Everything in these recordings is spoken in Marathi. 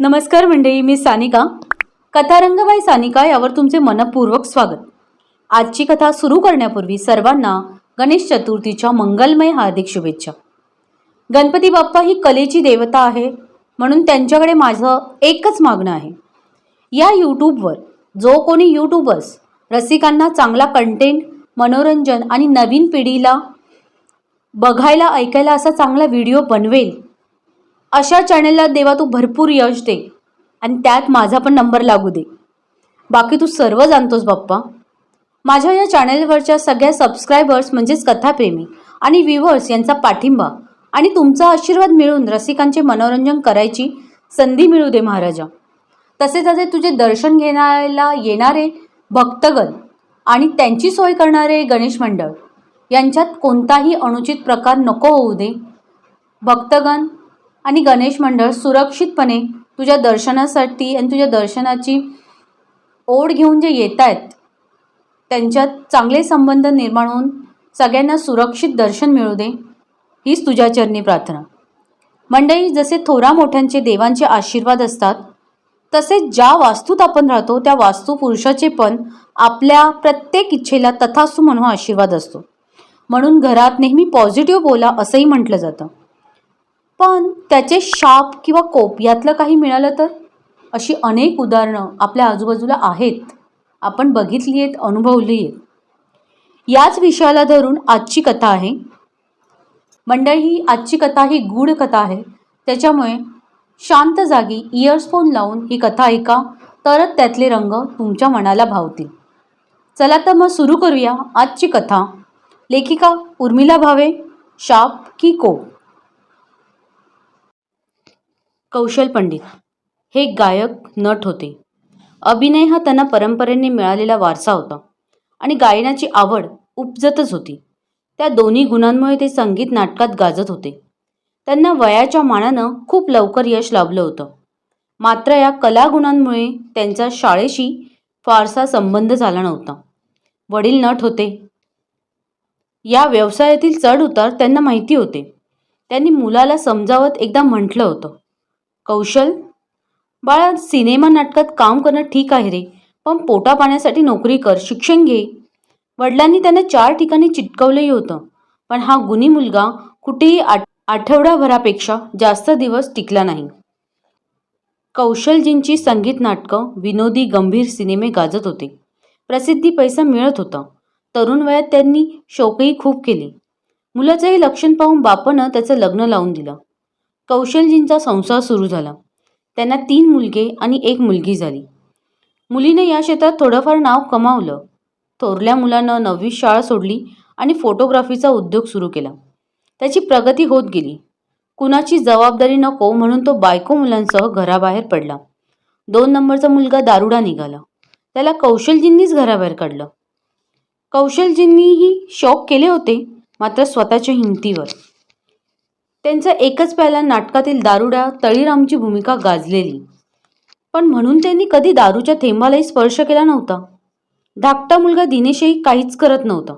नमस्कार मंडळी मी सानिका. कथारंग बाय सानिका यावर तुमचे मनपूर्वक स्वागत. आजची कथा सुरू करण्यापूर्वी सर्वांना गणेश चतुर्थीच्या मंगलमय हार्दिक शुभेच्छा. गणपती बाप्पा ही कलेची देवता आहे म्हणून त्यांच्याकडे माझं एकच मागणं आहे. या यूट्यूबवर जो कोणी यूट्यूबर्स रसिकांना चांगला कंटेंट मनोरंजन आणि नवीन पिढीला बघायला ऐकायला असा चांगला व्हिडिओ बनवेल अशा चॅनेलला देवा तू भरपूर यश दे. आणि त्यात माझा पण नंबर लागू दे. बाकी तू सर्व जाणतोस बाप्पा. माझ्या या चॅनेलवरच्या सगळ्या सबस्क्रायबर्स म्हणजेच कथाप्रेमी आणि व्ह्युअर्स यांचा पाठिंबा आणि तुमचा आशीर्वाद मिळून रसिकांचे मनोरंजन करायची संधी मिळू दे महाराजा. तसे तसे तुझे दर्शन घेण्याला येणारे भक्तगण आणि त्यांची सोय करणारे गणेश मंडळ यांच्यात कोणताही अनुचित प्रकार नको होऊ दे. भक्तगण आणि गणेश मंडळ सुरक्षितपणे तुझ्या दर्शनासाठी आणि तुझ्या दर्शनाची ओढ घेऊन जे येत आहेत त्यांच्यात चांगले संबंध निर्माण होऊन सगळ्यांना सुरक्षित दर्शन मिळू दे हीच तुझ्या चरणी प्रार्थना. मंडळी जसे थोरा मोठ्यांचे देवांचे आशीर्वाद असतात तसेच ज्या वास्तूत आपण राहतो त्या वास्तू पुरुषाचे पण आपल्या प्रत्येक इच्छेला तथासू म्हणून आशीर्वाद असतो. म्हणून घरात नेहमी पॉझिटिव्ह बोला असंही म्हटलं जातं. पण त्याचे शाप किंवा कोप यातलं काही मिळालं तर? अशी अनेक उदाहरणं आपल्या आजूबाजूला आहेत. आपण बघितली आहेत अनुभवली आहेत. याच विषयाला धरून आजची कथा आहे. मंडळी ही आजची कथा ही गूढ कथा आहे. त्याच्यामुळे शांत जागी इयर्सफोन लावून ही कथा ऐका तरच त्यातले रंग तुमच्या मनाला भावतील. चला तर मग सुरू करूया आजची कथा. लेखिका उर्मिला भावे शाप की कोप? कौशल पंडित. हे गायक नट होते. अभिनय हा त्यांना परंपरेने मिळालेला वारसा होता. आणि गायनाची आवड उपजतच होती. त्या दोन्ही गुणांमुळे ते संगीत नाटकात गाजत होते. त्यांना वयाच्या मानानं खूप लवकर यश लाभलं होतं. मात्र या कलागुणांमुळे त्यांचा शाळेशी फारसा संबंध झाला नव्हता. वडील नट होते. या व्यवसायातील चढ उतार त्यांना माहिती होते. त्यांनी मुलाला समजावत एकदा म्हटलं होतं. कौशल? बाळा सिनेमा नाटकात काम करणं ठीक आहे रे पण पोटा पाण्यासाठी नोकरी कर शिक्षण घे. वडिलांनी त्यांना चार ठिकाणी चिटकवलंही होतं पण हा गुणी मुलगा कुठेही आठ आठवडाभरापेक्षा जास्त दिवस टिकला नाही. कौशलजींची संगीत नाटकं विनोदी गंभीर सिनेमे गाजत होते. प्रसिद्धी पैसा मिळत होता. तरुण वयात त्यांनी शोकही खूप केली. मुलाचंही लक्षण पाहून बापानं त्याचं लग्न लावून दिलं. कौशलजींचा संसार सुरू झाला. त्यांना तीन मुलगे आणि एक मुलगी झाली. मुलीने या क्षेत्रात थोडंफार नाव कमावलं. थोरल्या मुलानं नववी शाळा सोडली आणि फोटोग्राफीचा उद्योग सुरू केला. त्याची प्रगती होत गेली. कुणाची जबाबदारी नको म्हणून तो बायको मुलांसह घराबाहेर पडला. दोन नंबरचा मुलगा दारुडा निघाला. त्याला कौशलजींनीच घराबाहेर काढलं. कौशलजींनीही शौक केले होते मात्र स्वतःच्या हिमतीवर. त्यांचा एकच प्याला नाटकातील दारुड्या तळीरामची भूमिका गाजलेली. पण म्हणून त्यांनी कधी दारूच्या थेंबालाही स्पर्श केला नव्हता. धाकटा मुलगा दिनेशही काहीच करत नव्हता.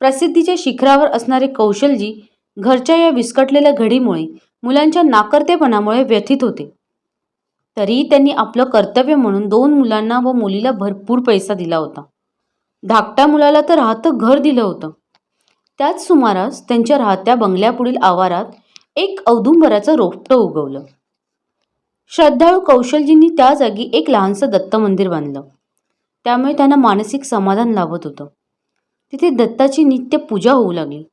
प्रसिद्धीच्या शिखरावर असणारे कौशलजी घरच्या या विस्कटलेल्या घडीमुळे मुलांच्या नाकर्तेपणामुळे व्यथित होते. तरीही त्यांनी आपलं कर्तव्य म्हणून दोन मुलांना व मुलीला भरपूर पैसा दिला होता. धाकट्या मुलाला तर राहतं घर दिलं होतं. त्याच सुमारास त्यांच्या राहत्या बंगल्यापुढील आवारात एक औदुंबराचं रोपटं उगवलं. श्रद्धाळू कौशलजींनी त्या जागी एक लहानसं दत्त मंदिर बांधलं. त्यामुळे त्यांना मानसिक समाधान लाभत होतं. तिथे दत्ताची नित्य पूजा होऊ लागली.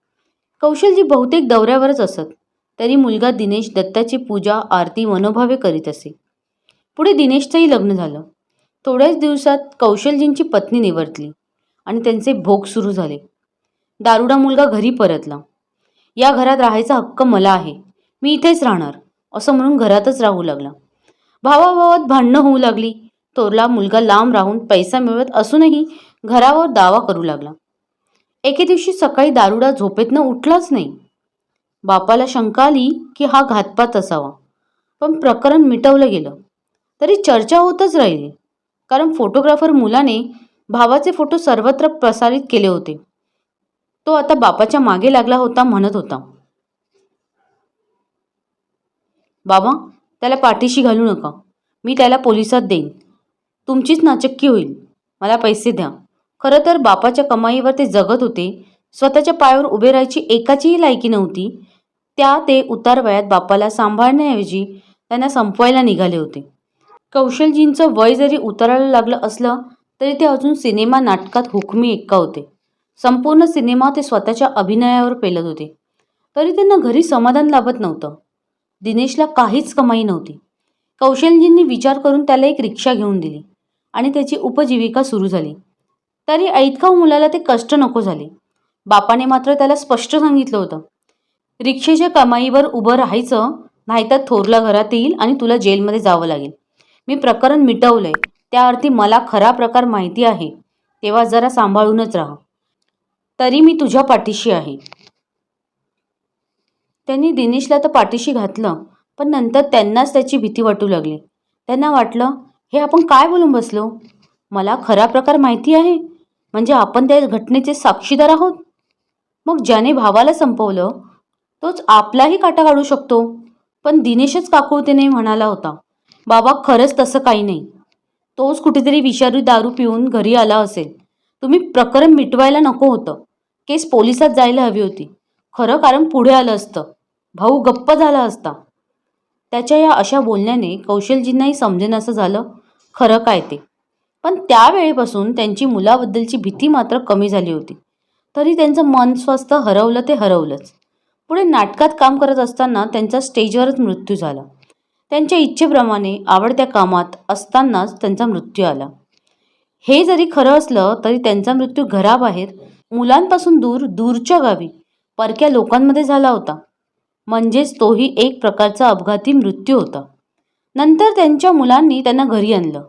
कौशलजी बहुतेक दौऱ्यावरच असत. तरी मुलगा दिनेश दत्ताची पूजा आरती मनोभावे करीत असे. पुढे दिनेशचंही लग्न झालं. थोड्याच दिवसात कौशलजींची पत्नी निवर्तली आणि त्यांचे भोग सुरू झाले. दारुडा मुलगा घरी परतला. या घरात राहायचा हक्क मला आहे. मी इथेच राहणार असं म्हणून घरातच राहू लागला. भावाभावात भांडणं होऊ लागली. तोरला मुलगा लांब राहून पैसा मिळवत असूनही घरावर दावा करू लागला. एके दिवशी सकाळी दारुडा झोपेतनं उठलाच नाही. बापाला शंका आली की हा घातपात असावा. पण प्रकरण मिटवलं गेलं. तरी चर्चा होतच राहिली. कारण फोटोग्राफर मुलाने भावाचे फोटो सर्वत्र प्रसारित केले होते. तो आता बापाच्या मागे लागला होता म्हणत होता. बाबा त्याला पाठीशी घालू नका. मी त्याला पोलिसात देईन. तुमचीच नाचक्की होईल. मला पैसे द्या. खरं तर बापाच्या कमाईवर ते जगत होते. स्वतःच्या पायावर उभे राहायची एकाचीही लायकी नव्हती. त्या ते उतार वयात बापाला सांभाळण्याऐवजी त्यांना संपवायला निघाले होते. कौशलजींचं वय जरी उतरायला लागलं असलं तरी ते अजून सिनेमा नाटकात हुकमी एक्का होते. संपूर्ण सिनेमा ते स्वतःच्या अभिनयावर पेलत होते. तरी त्यांना घरी समाधान लाभत नव्हतं. दिनेशला काहीच कमाई नव्हती. कौशलजींनी विचार करून त्याला एक रिक्षा घेऊन दिली आणि त्याची उपजीविका सुरू झाली. तरी ऐतखाऊ मुलाला ते कष्ट नको झाले. बापाने मात्र त्याला स्पष्ट सांगितलं होतं. रिक्षेच्या कमाईवर उभं राहायचं नाहीतर थोरला घरात येईल आणि तुला जेलमध्ये जावं लागेल. मी प्रकरण मिटवलंय. त्या अर्थी मला खरा प्रकार माहिती आहे. तेव्हा जरा सांभाळूनच राहा. तरी मी तुझ्या पाठीशी आहे. त्यांनी दिनेशला तर पाठीशी घातलं पण नंतर त्यांनाच त्याची भीती वाटू लागली. त्यांना वाटलं हे आपण काय बोलून बसलो? मला खरा प्रकार माहिती आहे. म्हणजे आपण त्या घटनेचे साक्षीदार आहोत. मग ज्याने भावाला संपवलं तोच आपलाही काटा काढू शकतो. पण दिनेशच काकुळतेने म्हणाला होता बाबा खरंच तसं काही नाही. तोच कुठेतरी विषारी दारू पिऊन घरी आला असेल. तुम्ही प्रकरण मिटवायला नको होतं. केस पोलिसात जायला हवी होती. खरं कारण पुढे आलं असतं. भाऊ गप्प झाला असता. त्याच्या या अशा बोलण्याने कौशलजींनाही समजेन असं झालं. खरं काय ते? पण त्यावेळेपासून त्यांची मुलाबद्दलची भीती मात्र कमी झाली होती. तरी त्यांचं मन स्वस्थ हरवलं ते हरवलंच. पुढे नाटकात काम करत असताना त्यांचा स्टेजवरच मृत्यू झाला. त्यांच्या इच्छेप्रमाणे आवडत्या कामात असतानाच त्यांचा मृत्यू आला. हे जरी खरं असलं तरी त्यांचा मृत्यू घराबाहेर मुलांपासून दूर दूरच्या गावी. परक्या लोकांमध्ये झाला होता. म्हणजेच तोही एक प्रकारचा अपघाती मृत्यू होता. नंतर त्यांच्या मुलांनी त्यांना घरी आणलं.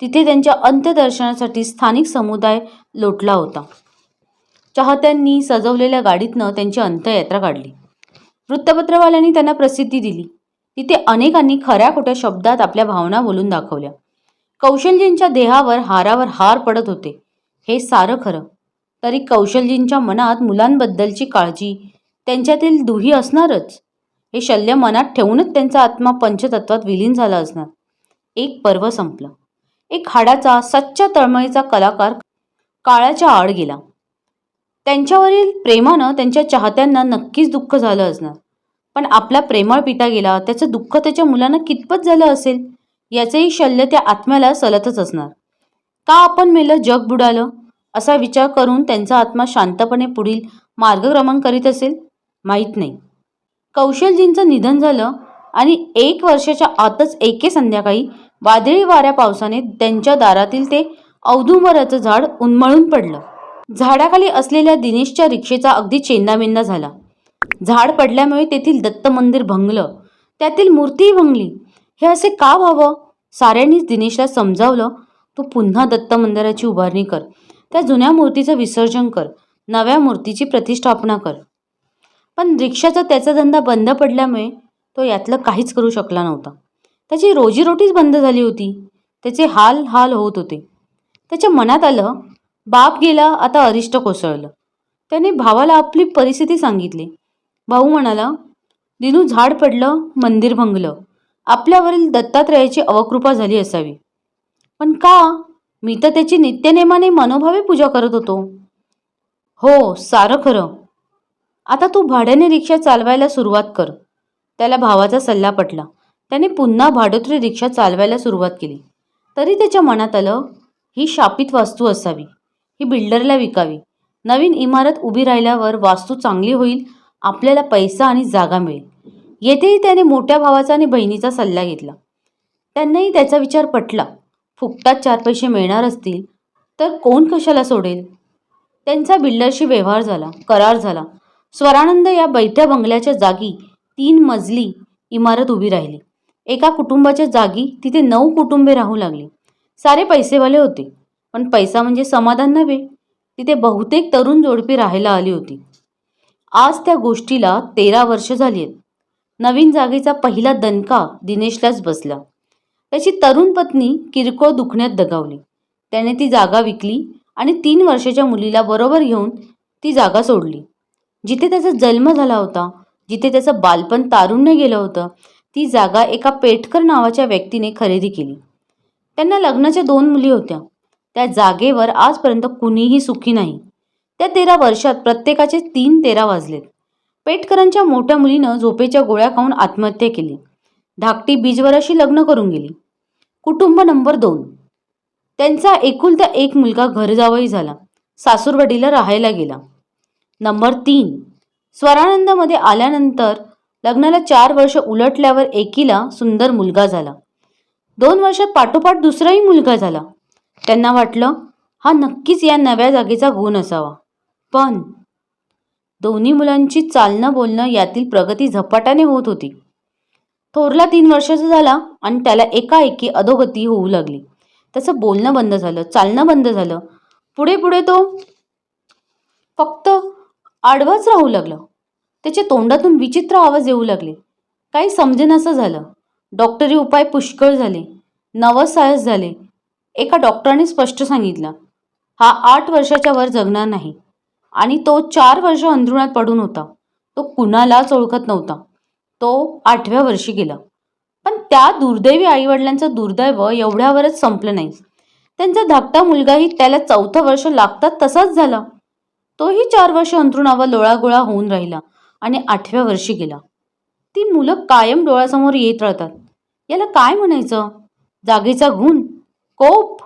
तिथे त्यांच्या अंत्यदर्शनासाठी स्थानिक समुदाय लोटला होता. चाहत्यांनी सजवलेल्या गाडीतनं त्यांची अंत्ययात्रा काढली. वृत्तपत्रवाल्यांनी त्यांना प्रसिद्धी दिली. तिथे अनेकांनी खऱ्या खोट्या शब्दात आपल्या भावना बोलून दाखवल्या. कौशलजींच्या देहावर हारावर हार पडत होते. हे सारं खरं. तरी कौशलजींच्या मनात मुलांबद्दलची काळजी त्यांच्यातील दुही असणारच. हे शल्य मनात ठेवूनच त्यांचा आत्मा पंचतत्वात विलीन झाला असणार. एक पर्व संपलं. एक हाडाचा सच्चा तळमळीचा कलाकार काळाच्या आड गेला. त्यांच्यावरील प्रेमानं त्यांच्या चाहत्यांना नक्कीच दुःख झालं असणार. पण आपला प्रेमळ पिता गेला त्याचं दुःख त्याच्या मुलांना कितपत झालं असेल? याचंही शल्य त्या आत्म्याला सलतच असणार. का आपण मेलं जग बुडालं? असा विचार करून त्यांचा आत्मा शांतपणे पुढील मार्गक्रमण करीत असेल? माहीत नाही. कौशलजींचं निधन झालं आणि एक वर्षाच्या आतच एके संध्याकाळी वादळी वाऱ्या पावसाने त्यांच्या दारातील ते औदुंबराचं झाड उन्मळून पडलं. झाडाखाली असलेल्या दिनेशच्या रिक्षेचा अगदी चेंदामेंदा झाला. झाड पडल्यामुळे तेथील दत्त मंदिर भंगलं. त्यातील मूर्तीही भंगली. हे असे का व्हावं? साऱ्यांनीच दिनेशला समजावलं. तू पुन्हा दत्त मंदिराची उभारणी कर. त्या जुन्या मूर्तीचं विसर्जन कर. नव्या मूर्तीची प्रतिष्ठापना कर. पण रिक्षाचा त्याचा धंदा बंद पडल्यामुळे तो यातलं काहीच करू शकला नव्हता. त्याची रोजीरोटीच बंद झाली होती. त्याचे हाल हाल होत होते. त्याच्या मनात आलं बाप गेला आता अरिष्ट कोसळलं. त्याने भावाला आपली परिस्थिती सांगितली. भाऊ म्हणाला दिनू झाड पडलं मंदिर भंगलं. आपल्यावरील दत्तात्रयाची अवकृपा झाली असावी. पण का मी तर त्याची नित्यनेमाने मनोभावे पूजा करत होतो. हो सारं खरं. आता तू भाड्याने रिक्षा चालवायला सुरुवात कर. त्याला भावाचा सल्ला पटला. त्याने पुन्हा भाडोत्री रिक्षा चालवायला सुरुवात केली. तरी त्याच्या मनात आलं ही शापित वास्तू असावी. ही बिल्डरला विकावी. नवीन इमारत उभी राहिल्यावर वास्तू चांगली होईल आपल्याला पैसा आणि जागा मिळेल. येथेही त्याने मोठ्या भावाचा आणि बहिणीचा सल्ला घेतला. त्यांनाही त्याचा विचार पटला. फुकटात चार पैसे मिळणार असतील तर कोण कशाला सोडेल? त्यांचा बिल्डरशी व्यवहार झाला करार झाला. स्वरानंद या बैठ्या बंगल्याच्या जागी तीन मजली इमारत उभी राहिली. एका कुटुंबाच्या जागी तिथे नऊ कुटुंबे राहू लागली. सारे पैसेवाले होते पण पैसा म्हणजे समाधान नव्हे. तिथे बहुतेक तरुण जोडपी राहायला आली होती. आज त्या गोष्टीला तेरा वर्ष झाली आहेत. नवीन जागेचा पहिला दणका दिनेशलाच बसला. त्याची तरुण पत्नी किरकोळ दुखण्यात दगावली. त्याने ती जागा विकली आणि तीन वर्षाच्या मुलीला बरोबर घेऊन ती जागा सोडली. जिथे त्याचा जन्म झाला होता जिथे त्याचं बालपण तारुण्य गेलं होतं ती जागा एका पेटकर नावाच्या व्यक्तीने खरेदी केली. त्यांना लग्नाच्या दोन मुली होत्या. त्या जागेवर आजपर्यंत कुणीही सुखी नाही. त्या तेरा वर्षात प्रत्येकाचे तीन तेरा वाजलेत. पेटकरांच्या मोठ्या मुलीनं झोपेच्या गोळ्या खाऊन आत्महत्या केली. धाकटी बीजवर अशी लग्न करून गेली. कुटुंब नंबर दोन. त्यांचा एकुलता एक मुलगा घरजावई झाला. सासूरवाडीला राहायला गेला. नंबर तीन. स्वरानंदमध्ये आल्यानंतर लग्नाला चार वर्ष उलटल्यावर एकीला सुंदर मुलगा झाला. दोन वर्षात पाठोपाठ दुसराही मुलगा झाला. त्यांना वाटलं हा नक्कीच या नव्या जागेचा गुण असावा. पण दोन्ही मुलांची चालणं बोलणं यातील प्रगती झपाट्याने होत होती. थोरला तीन वर्षाचा झाला आणि त्याला एकाएकी अधोगती होऊ लागली. त्याचं बोलणं बंद झालं चालणं बंद झालं. पुढे पुढे तो फक्त आडवाच राहू लागला. त्याच्या तोंडातून विचित्र आवाज येऊ लागले. काही समजेनासं झालं. डॉक्टरी उपाय पुष्कळ झाले. नवसायस झाले. एका डॉक्टरांनी स्पष्ट सांगितलं हा आठ वर्षाच्या वर जगणार नाही. आणि तो चार वर्ष अंधरुणात पडून होता. तो कुणालाच ओळखत नव्हता. तो आठव्या वर्षी गेला. पण त्या दुर्दैवी आईवडिलांचं दुर्दैव एवढ्यावरच संपलं नाही. त्यांचा धाकटा मुलगाही त्याला चौथं वर्ष लागतात तसाच झाला. तोही चार वर्ष अंथरुणावर लोळागोळा होऊन राहिला आणि आठव्या वर्षी गेला. ती मुलं कायम डोळ्यासमोर येत राहतात. याला काय म्हणायचं? जागेचा गुण कोप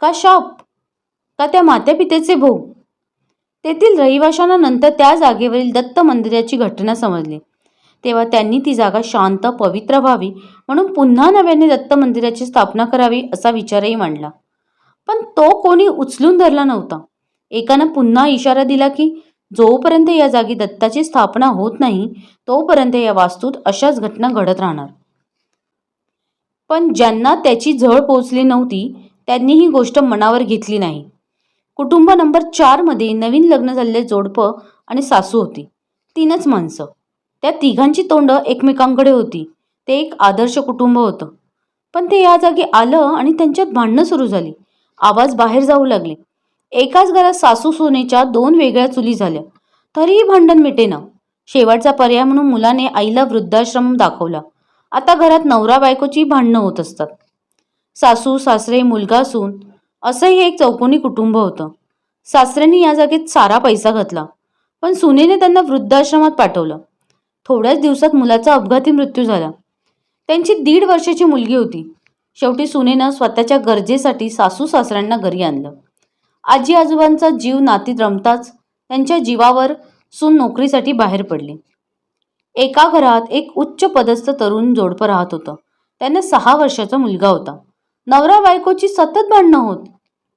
का शाप का त्या मात्यापित्याचे भोग? तेथील रहिवाशांना नंतर त्या जागेवरील दत्त मंदिराची घटना समजली. तेव्हा त्यांनी ती जागा शांत पवित्र व्हावी म्हणून पुन्हा नव्याने दत्त मंदिराची स्थापना करावी असा विचारही मांडला. पण तो कोणी उचलून धरला नव्हता. एकानं पुन्हा इशारा दिला की जोपर्यंत या जागी दत्ताची स्थापना होत नाही तोपर्यंत या वास्तूत अशाच घटना घडत राहणार. पण ज्यांना त्याची झळ पोचली नव्हती त्यांनी ही गोष्ट मनावर घेतली नाही. कुटुंब नंबर चारमध्ये नवीन लग्न झालेले जोडपं आणि सासू होती. तीनच माणसं. त्या तिघांची तोंडं एकमेकांकडे होती. ते एक आदर्श कुटुंब होतं. पण ते या जागी आलं आणि त्यांच्यात भांडणं सुरू झाली. आवाज बाहेर जाऊ लागले. एकाच घरात सासू सोनेच्या दोन वेगळ्या चुली झाल्या. तरीही भांडण मिटेना. शेवटचा पर्याय म्हणून मुलाने आईला वृद्धाश्रम दाखवला. आता घरात नवरा बायकोची भांडणं होत असतात. सासू सासरे मुलगा सून असंही एक चौकोनी कुटुंब होतं. सासऱ्यांनी या जागेत सारा पैसा घातला. पण सुनेने त्यांना वृद्धाश्रमात पाठवलं. थोड्याच दिवसात मुलाचा अपघाती मृत्यू झाला. त्यांची दीड वर्षाची मुलगी होती. शेवटी सुनेनं स्वतःच्या गरजेसाठी सासू सासऱ्यांना घरी आणलं. आजी आजोबांचा जीव नातीत रमताच त्यांच्या जीवावर सून नोकरीसाठी बाहेर पडली. एका घरात एक उच्च पदस्थ तरुण जोडपं राहत होतं. त्यांना सहा वर्षाचा मुलगा होता. नवरा बायकोची सतत भांडणं होत.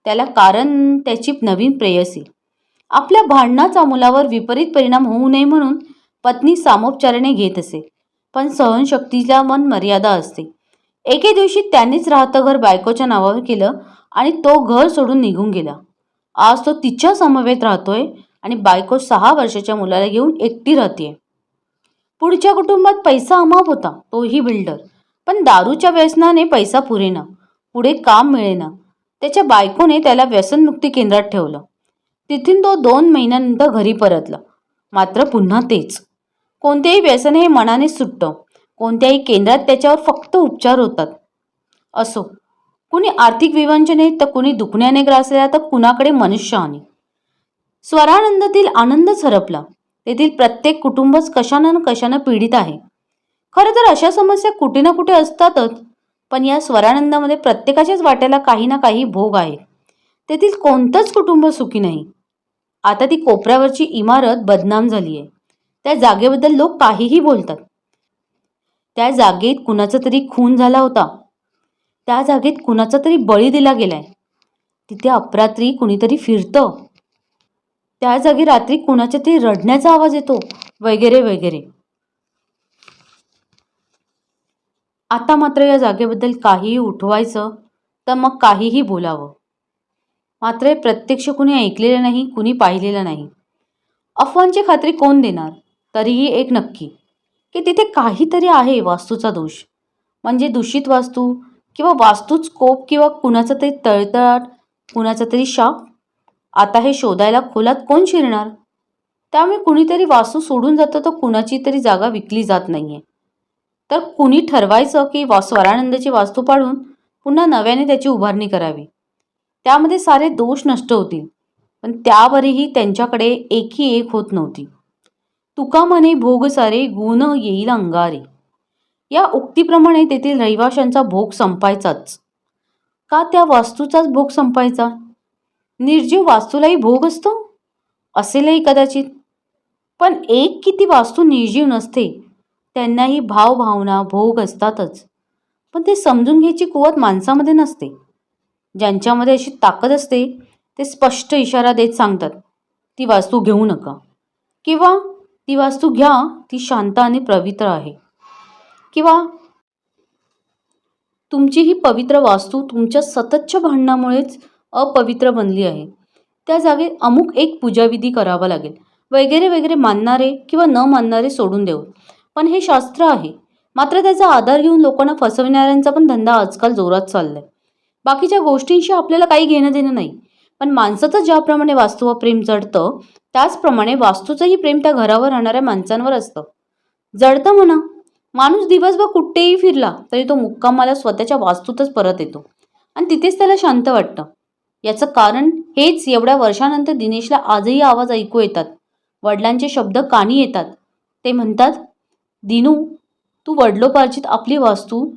त्याला कारण त्याची नवीन प्रेयसी. आपल्या भांडणाचा मुलावर विपरीत परिणाम होऊ नये म्हणून पत्नी सामोपचाराने घेत असे. पण सहनशक्तीला मन मर्यादा असते. एके दिवशी त्यांनीच राहतं घर बायकोच्या नावावर केलं आणि तो घर सोडून निघून गेला. आज तो तिच्या समवेत राहतोय आणि बायको सहा वर्षाच्या मुलाला घेऊन एकटी राहते पुढच्या कुटुंबात पैसा अमाप होता. तोही बिल्डर. पण दारूच्या व्यसनाने पैसा पुरेना. पुढे काम मिळेना. त्याच्या बायकोने त्याला व्यसनमुक्ती केंद्रात ठेवलं. तिथून तो दोन महिन्यानंतर घरी परतला. मात्र पुन्हा तेच. कोणतेही व्यसन हे मनाने सुटतं. कोणत्याही केंद्रात त्याच्यावर फक्त उपचार होतात. असो कुणी आर्थिक विवंचने तर कुणी दुखण्याने ग्रासलेला तर कुणाकडे मनुष्यहानी स्वरानंदातील आनंदच हरपला तेथील प्रत्येक कुटुंबच कशानं कशानं पीडित आहे. खरं तर अशा समस्या कुठे ना कुठे असतातच पण या स्वरानंदामध्ये प्रत्येकाच्याच वाट्याला काही ना काही भोग आहे. तेथील कोणतंच कुटुंब सुखी नाही. आता ती कोपऱ्यावरची इमारत बदनाम झाली आहे त्या जागेबद्दल लोक काहीही बोलतात. त्या जागेत कुणाचा तरी खून झाला होता. त्या जागेत कुणाचा तरी बळी दिला गेलाय. तिथे अपरात्री कुणीतरी फिरतं. त्या जागी रात्री कुणाच्या तरी रडण्याचा आवाज येतो. वगैरे वगैरे. आता मात्र या जागेबद्दल काहीही उठवायचं तर मग काहीही बोलावं. मात्र हे प्रत्यक्ष कुणी ऐकलेलं नाही कुणी पाहिलेलं नाही. अफवांची खात्री कोण देणार? तरीही एक नक्की की तिथे काहीतरी आहे वास्तूचा दोष. म्हणजे दूषित वास्तू किंवा वास्तूच कोप किंवा कुणाचा तरी तळतळाट कुणाचा तरी शाप? आता हे शोधायला खोलात कोण शिरणार? त्यामुळे कुणीतरी वास्तू सोडून जातं तर कुणाची तरी जागा विकली जात नाहीये. तर कुणी ठरवायचं की वा स्वरानंदाची वास्तू पाडून पुन्हा नव्याने त्याची उभारणी करावी? त्यामध्ये सारे दोष नष्ट होतील. पण त्यावरही त्यांच्याकडे एकी एक होत नव्हती. तुका मने भोग सारे गुण येईल अंगारे. या उक्तीप्रमाणे तेथील रहिवाशांचा भोग संपायचाच. का त्या वास्तूचाच भोग संपायचा? निर्जीव वास्तूलाही भोग असतो? असेलही कदाचित. पण एक किती वास्तू निर्जीव नसते त्यांनाही भावभावना भोग असतातच. पण ते समजून घ्यायची कुवत माणसामध्ये नसते. ज्यांच्यामध्ये अशी ताकद असते ते स्पष्ट इशारा देत सांगतात ती वास्तू घेऊ नका. किंवा ती वास्तू घ्या ती शांत आणि पवित्र आहे. किंवा तुमची ही पवित्र वास्तू तुमच्या सततच्या भांडणामुळेच अपवित्र बनली आहे. त्या जागी अमुक एक पूजाविधी करावा लागेल. वगैरे वगैरे मानणारे किंवा न मानणारे सोडून देऊ. पण हे शास्त्र आहे. मात्र त्याचा आधार घेऊन लोकांना फसविणाऱ्यांचा पण धंदा आजकाल जोरात चाललाय. बाकीच्या गोष्टींशी आपल्याला काही घेणं देणं नाही. पण माणसाचं ज्याप्रमाणे वास्तूवर प्रेम जडतं त्याचप्रमाणे वास्तूचंही प्रेम त्या घरावर राहणाऱ्या माणसांवर असतं. जडतं म्हणा. माणूस दिवसभर कुठेही फिरला तरी तो मुक्कामाला स्वतःच्या वास्तूतच परत येतो. आणि तिथेच त्याला शांत वाटतं. याचं कारण हेच एवढ्या वर्षानंतर दिनेशला आजही आवाज ऐकू येतात. वडिलांचे शब्द कानी येतात. ते म्हणतात दिनू तू वडलोपार्जित आपली वास्तू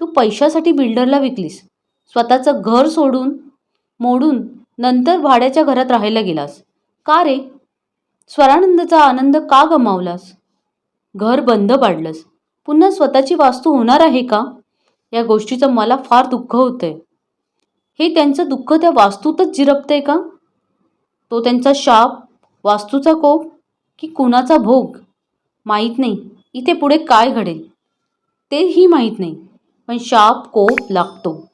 तू पैशासाठी बिल्डरला विकलीस. स्वतःचं घर सोडून मोडून नंतर भाड्याच्या घरात राहायला गेलास. का रे? स्वरानंदचा आनंद का गमावलास? घर बंद पाडलंस. पुन्हा स्वतःची वास्तू होणार आहे का? या गोष्टीचं मला फार दुःख होतंय. हे त्यांचं दुःख त्या वास्तूतच जिरपतंय का? तो त्यांचा शाप वास्तूचा कोप की कुणाचा भोग? माहीत नाही. इथे पुढे काय घडेल? तेही माहीत नाही. पण शाप कोप लागतो.